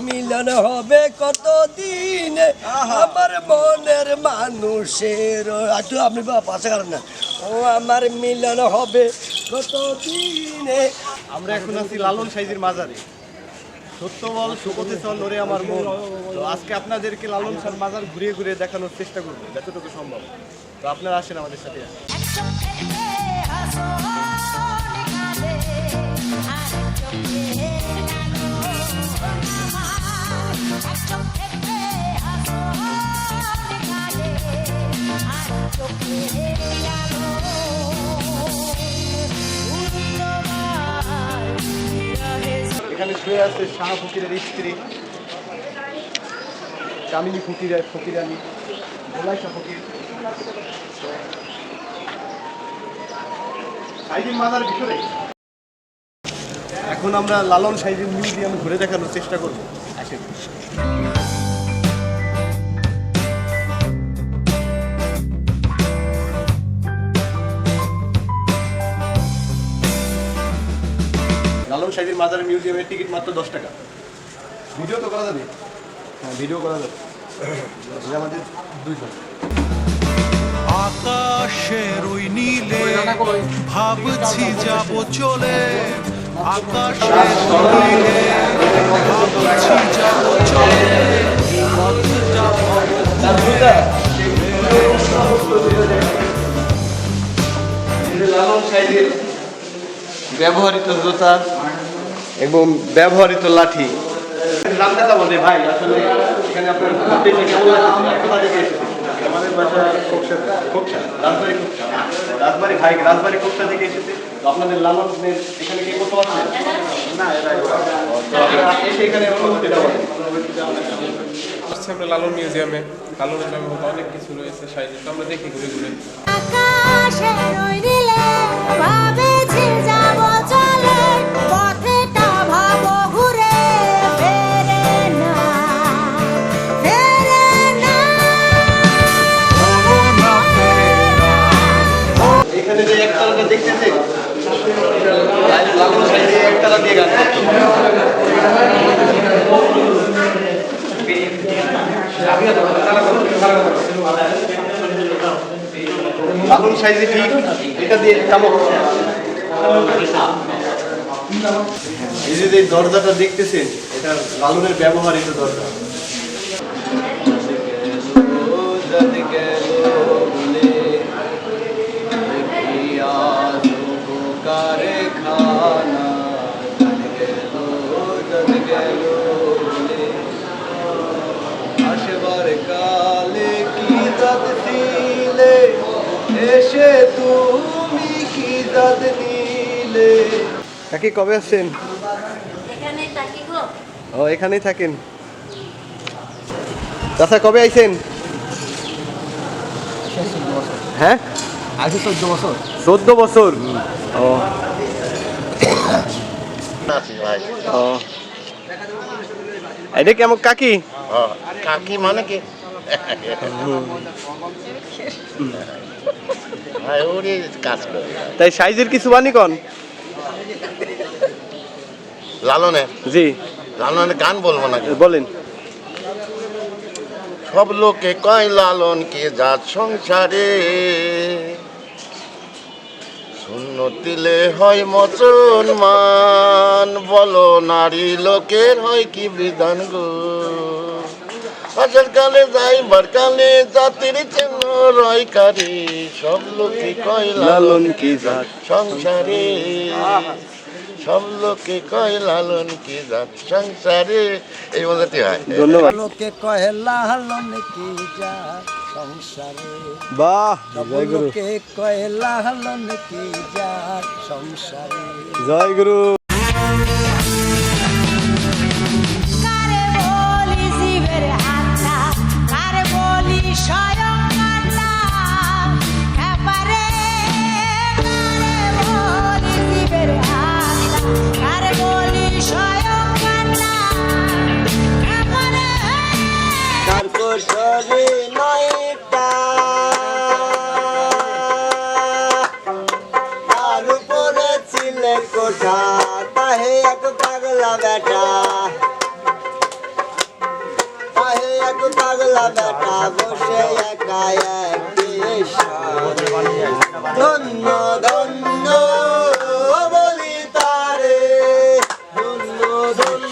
মিলন হবে কত দিনে আমার মনের মানুষের একটু আপনি বা- পাশে কারণ না। ও আমার মিলন হবে কত দিনে আমরা এখন আছি লালন সাইজির মাজারে। সত্য বল সুপথে চল ওরে আমার মন। তো আজকে আপনাদেরকে লালন সার মাজার ঘুরিয়ে ঘুরিয়ে দেখানোর চেষ্টা করব যতটুকু সম্ভব। তো আপনারা আসেন আমাদের সাথে। এখানে শুয়ে আছে শাহ ফকিরের স্ত্রী, কামিনী ফকির ফকিরানি গোলাইশা ফকির। সাইজির মাজার ভিতরে। এখন আমরা লালন সাইজির মিউজিয়াম ঘুরে দেখানোর চেষ্টা করব। আসেন সাইজির মাজার মিউজিয়ামের টিকিট মাত্র দশ টাকা। ভিডিও তো করা যাবে। হ্যাঁ ভিডিও করা যাবে। আমাদের দুইজন। আকাশের ওই নীলে ভাবছি যাব চলে। আকাশের নীলে ভাবছি যাব চলে। ব্যবহৃত জুতা। এবং ব্যবহৃত লাঠি। ভাই আসলে এখানে আপনার? আমাদের বাসা রাজবাড়ি রাজবাড়ি ভাই রাজবাড়ি থেকে এসেছে। আপনাদের লালনের এখানে কি করতে পারছেন না এরা এসে এখানে অনুভূতিটা বলেন। আসছে আমরা লালন মিউজিয়ামে। লালনের নামে হয়তো অনেক কিছু রয়েছে সাইজে আমরা দেখি ঘুরে ঘুরে। লালন সাইজে করতো। সাইজে ঠিক, এটা দিয়ে চামক এই যে দরজাটা দেখতেছেন এটা লালনের ব্যবহারিত দরজা কাকি কবে আসছেন? এখানে তাকি গো। ও এখানেই থাকেন। চাচা কবে আইছেন? হ্যাঁ? আগে চোদ্দ বছর। চোদ্দ বছর? ও। ও। এটা কেমন কাকি? কাকি মানে কি? তাই সাইজের কিছু বানি কন? লালনে? জি। লালনে গান বলব না বলেন। সব লোকে কয় লালন কে জাত সংসারে? শূন্য দিলে হয় মচন মান বলো নারী লোকের হয় কি বিধান গো? আজের কালে যাইবার কালে জাতির চেন রয় কারে সব লোকে কয় লালন কি জাত। সংসারে সব লোকে কয় লালন কি জাত। সংসারে এই মজাতে হয়। ধন্যবাদ। লোকে কহে লালন কি যা সংসারে বাহ জয় গুরু। লোকে কহে লালন কি যা সংসারে। জয় গুরু। ওঠা তাহে এক পাগলা বেটা। তাহে এক পাগলা বেটা বসে একা একটি ধন্য ধন্য বলি তারে। ধন্য ধন্য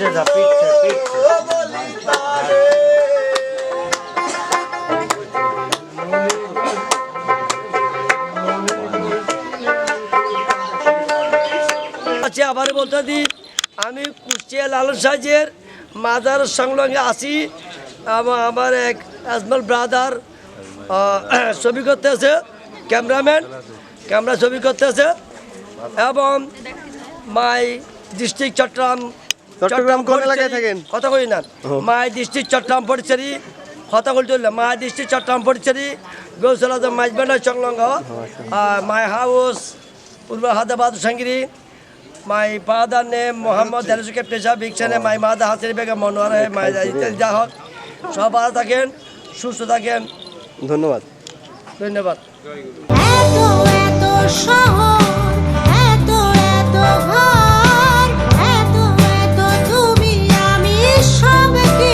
আবার বলতে দিই আমি কুষ্টিয়া লালন সাহেজের মাদার সংলগ্নে আসি আমা- আমার এক আজমল ব্রাদার ছবি করতে আছে ক্যামেরাম্যান ক্যামেরা ছবি করতে আছে এবং মাই ডিস্ট্রিক্ট চট্টগ্রাম চট্টগ্রাম কোন এলাকায় থাকেন? কথা কই না। মাই ডিস্ট্রিক্ট চট্টগ্রাম পরিচারি কথা বলতে হইলে মাই ডিস্ট্রিক্ট চট্টগ্রাম পরিচারি গৌসল আজম মাইজবান্ডার সংলগ্ন মাই হাউস পূর্ব হায়দ্রাবাদ সঙ্গিরি মাই পাদা নে মোহাম্মদ আলিসুকে পেশা বিকছেন মাই মাদা হাসির বেগম মনোয়ারে মাই ইতেল জাহক সব ভালো থাকেন সুস্থ থাকেন। ধন্যবাদ। ধন্যবাদ। এত এত শহর এত এত ভালো